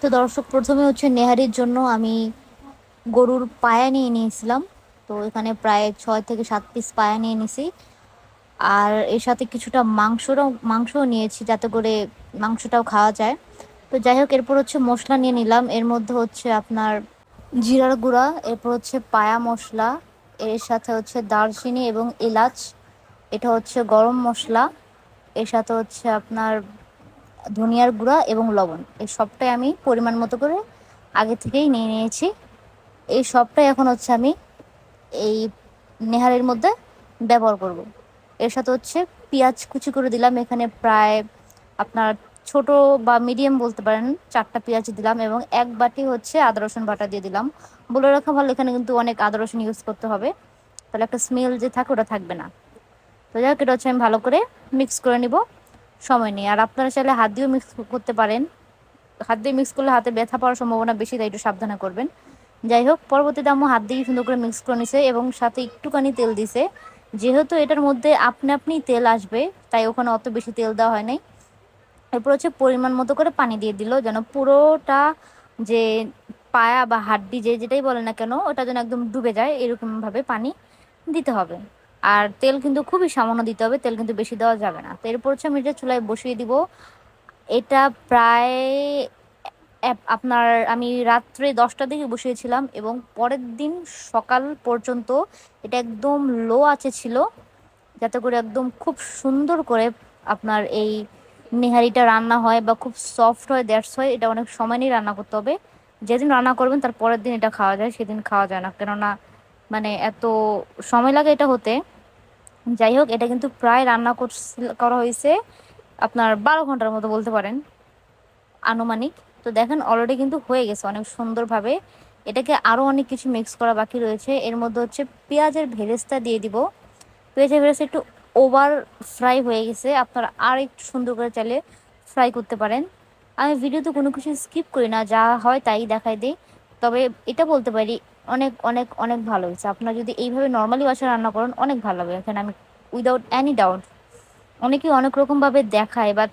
তো দর্শক, প্রথমে হচ্ছে নেহারির জন্য আমি গরুর পায়া নিয়ে নিয়েছিলাম। তো এখানে প্রায় ছয় থেকে সাত পিস পায়া নিয়ে নিছি। আর এর সাথে কিছুটা মাংসটাও মাংসও নিয়েছি যাতে করে মাংসটাও খাওয়া যায়। তো যাই হোক, এরপর হচ্ছে মশলা নিয়ে নিলাম। এর মধ্যে হচ্ছে আপনার জিরার গুঁড়া, এরপর হচ্ছে পায়া মশলা, এর সাথে হচ্ছে দারচিনি এবং এলাচ, এটা হচ্ছে গরম মশলা, এর সাথে হচ্ছে আপনার ধনিয়ার গুঁড়া এবং লবণ। এই সবটাই আমি পরিমাণ মতো করে আগে থেকেই নিয়ে নিয়েছি। এই সবটাই এখন হচ্ছে আমি এই নেহারের মধ্যে ব্যবহার করব। এর সাথে হচ্ছে পেঁয়াজ কুচি করে দিলাম। এখানে প্রায় আপনার ছোট বা মিডিয়াম বলতে পারেন চারটা পেঁয়াজ দিলাম এবং এক বাটি হচ্ছে আদা, রসুন বাটা দিয়ে দিলাম। বলে রাখা ভালো, এখানে কিন্তু অনেক আদা, রসুন ইউজ করতে হবে। তাহলে একটা স্মেল যে থাকে, ওটা থাকবে না। তো যাই হোক, এটা হচ্ছে আমি ভালো করে মিক্স করে নিব। সময় নেই। আর আপনারা চাইলে হাত দিয়েও মিক্স করতে পারেন। হাত দিয়ে মিক্স করলে হাতে ব্যথা পাওয়ার সম্ভাবনা বেশি, তাই একটু সাবধানে করবেন। যাই হোক, পরবর্তীতে আম্মু হাত দিয়ে সুন্দর করে মিক্স করে নিছে এবং সাথে একটুখানি তেল দিছে। যেহেতু এটার মধ্যে আপনি আপনি তেল আসবে, তাই ওখানে অত বেশি তেল দেওয়া হয় নাই। এরপর হচ্ছে পরিমাণ মতো করে পানি দিয়ে দিল, যেন পুরোটা যে পায়া বা হাড্ডি যে যেটাই বলে না কেন, ওটা যেন একদম ডুবে যায়, এরকমভাবে পানি দিতে হবে। আর তেল কিন্তু খুবই সামান্য দিতে হবে, তেল কিন্তু বেশি দেওয়া যাবে না। তো এরপর হচ্ছে আমি এটা চুলায় বসিয়ে দিব। এটা প্রায় আপনার আমি রাত্রে দশটার দিকে বসিয়েছিলাম এবং পরের দিন সকাল পর্যন্ত এটা একদম লো আছে ছিল, যাতে করে একদম খুব সুন্দর করে আপনার এই নেহারিটা রান্না হয় বা খুব সফট হয় দ্যাটস হয় এটা অনেক সময় নিয়ে রান্না করতে হবে। যেদিন রান্না করবেন তার পরের দিন এটা খাওয়া যায়, সেদিন খাওয়া যায় না। কেননা মানে এত সময় লাগে এটা হতে। যাই হোক, এটা কিন্তু প্রায় রান্না করা হয়েছে। আপনার বারো ঘণ্টার মতো বলতে পারেন, আনুমানিক। তো দেখেন অলরেডি কিন্তু হয়ে গেছে অনেক সুন্দরভাবে। এটাকে আরও অনেক কিছু মিক্স করা বাকি রয়েছে। এর মধ্যে হচ্ছে পেঁয়াজের ভেরেস্তা দিয়ে দিব। পেঁয়াজের ভেরেস্তা একটু ওভার ফ্রাই হয়ে গেছে। আপনারা আর একটু সুন্দর করে চাইলে ফ্রাই করতে পারেন। আমি ভিডিওতে কোনো কিছু স্কিপ করি না, যা হয় তাই দেখাই দিই। তবে এটা বলতে পারি অনেক অনেক অনেক ভালো হয়েছে। আপনারা যদি এইভাবে নর্মালি বাসায় রান্না করেন, অনেক ভালো হবে এখানে আমি উইদাউট অ্যানি ডাউট অনেকেই অনেক রকমভাবে দেখায় বাট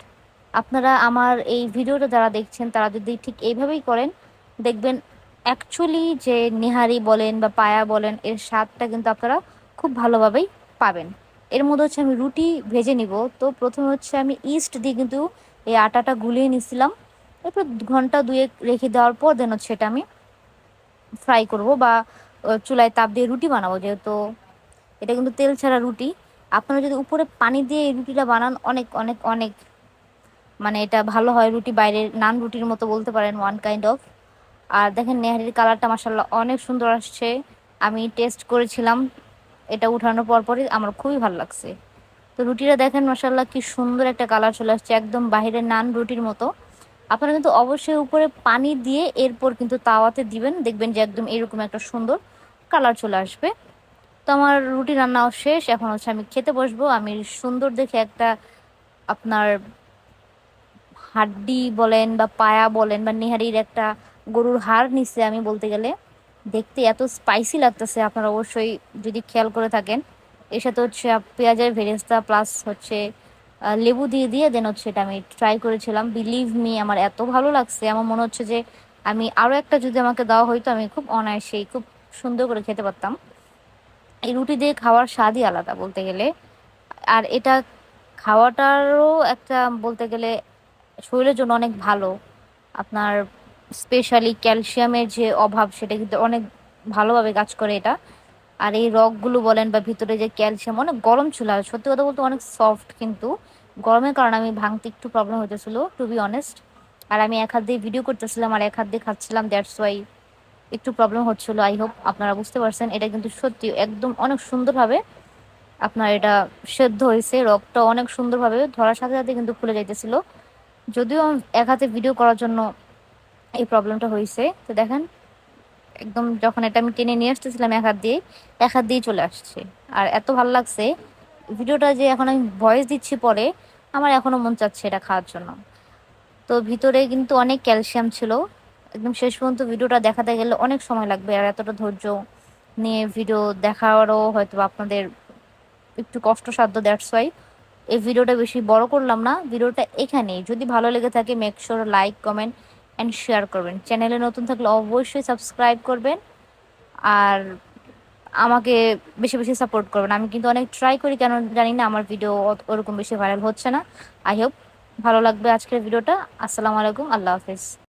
আপনারা আমার এই ভিডিওটা যারা দেখছেন, তারা যদি ঠিক এইভাবেই করেন, দেখবেন অ্যাকচুয়ালি যে নেহারি বলেন বা পায়া বলেন, এর স্বাদটা কিন্তু আপনারা খুব ভালোভাবেই পাবেন। এর মধ্যে হচ্ছে আমি রুটি ভেজে নিব। তো প্রথমে হচ্ছে আমি ইস্ট দিয়ে কিন্তু এই আটাটা গুলিয়ে নিছিলাম। এরপর ঘণ্টা দুয়েক রেখে দেওয়ার পর দেন হচ্ছে এটা আমি ফ্রাই করব বা চুলায় তাপ দিয়ে রুটি বানাবো যেহেতু এটা কিন্তু তেল ছাড়া রুটি। আপনারা যদি উপরে পানি দিয়ে রুটিটা বানান, অনেক অনেক অনেক মানে এটা ভালো হয় রুটি বাইরের নান রুটির মতো বলতে পারেন ওয়ান কাইন্ড অফ আর দেখেন নেহারির কালারটা মাসাল্লাহ অনেক সুন্দর আসছে। আমি টেস্ট করেছিলাম, এটা উঠানোর পরপরই আমার খুবই ভালো লাগছে। তো রুটিটা দেখেন মাসাল্লাহ কি সুন্দর একটা কালার চলে আসছে, একদম বাহিরের নান রুটির মতো। আপনারা কিন্তু অবশ্যই উপরে পানি দিয়ে এরপর কিন্তু তাওয়াতে দিবেন। দেখবেন যে একদম এরকম একটা সুন্দর কালার চলে আসবে। তো আমার রুটি রান্নাও শেষ। এখন হচ্ছে আমি খেতে বসবো। আমি সুন্দর দেখে একটা আপনার হাড্ডি বলেন বা পায়া বলেন বা নেহারির একটা গরুর হাড় নিচ্ছে আমি বলতে গেলে দেখতে এত স্পাইসি লাগতেছে। আপনারা অবশ্যই যদি খেয়াল করে থাকেন, এর সাথে হচ্ছে পেঁয়াজের ভেরেস্তা প্লাস হচ্ছে লেবু দিয়ে দিয়ে দেন হচ্ছে এটা। আমি ট্রাই করেছিলাম। বিলিভ মি আমার এত ভালো লাগছে। আমার মনে হচ্ছে যে আমি আরও একটা যদি আমাকে দেওয়া হইতো, আমি খুব অনায়াসেই খুব সুন্দর করে খেতে পারতাম। এই রুটি দিয়ে খাওয়ার স্বাদই আলাদা বলতে গেলে। আর এটা খাওয়াটারও একটা বলতে গেলে শরীরের জন্য অনেক ভালো। আপনার স্পেশালি ক্যালসিয়ামের যে অভাব, সেটা কিন্তু অনেক ভালোভাবে কাজ করে এটা। আর এই রগগুলো বলেন বা ভিতরে যে ক্যালসিয়াম, অনেক গরম ছিল। আর সত্যি কথা বলতে অনেক সফট কিন্তু গরমের কারণে আমি ভাঙতে একটু প্রবলেম হতেছিল টু বি অনেস্ট আর আমি এক হাত দিয়ে ভিডিও করতেছিলাম আর এক হাত দিয়ে খাচ্ছিলাম দ্যাটস ওয়াই একটু প্রবলেম হচ্ছিল। আই হোপ আপনারা বুঝতে পারছেন, এটা কিন্তু সত্যি একদম অনেক সুন্দরভাবে আপনার এটা সেদ্ধ হয়েছে রগটা অনেক সুন্দরভাবে ধরার সাথে সাথে কিন্তু খুলে যাইতেছিল। যদিও এক হাতে ভিডিও করার জন্য এই প্রবলেমটা হয়েছে তো দেখেন একদম যখন এটা আমি টেনে নিয়ে আসতেছিলাম এক হাত দিয়ে, এক হাত দিয়েই চলে আসছে। আর এত ভালো লাগছে, ভিডিওটা যে এখন আমি ভয়েস দিচ্ছি পরে, আমার এখনও মন চাচ্ছে এটা খাওয়ার জন্য। তো ভিতরে কিন্তু অনেক ক্যালসিয়াম ছিল। একদম শেষ পর্যন্ত ভিডিওটা দেখাতে গেলে অনেক সময় লাগবে, আর এতটা ধৈর্য নিয়ে ভিডিও দেখারও হয়তো আপনাদের একটু কষ্টসাধ্য দ্যাটস ওয়াই এই ভিডিওটা বেশি বড় করলাম না। ভিডিওটা এখানেই। যদি ভালো লেগে থাকে make sure like comment and share করবেন। চ্যানেলে নতুন থাকলে অবশ্যই সাবস্ক্রাইব করবেন। আর আমাকে বেশি বেশি সাপোর্ট করবেন। আমি কিন্তু অনেক ট্রাই করি, কেন জানি না আমার ভিডিও ওরকম বেশি ভাইরাল হচ্ছে না। আই হোপ ভালো লাগবে আজকের ভিডিওটা আসসালামু আলাইকুম। আল্লাহ হাফিজ।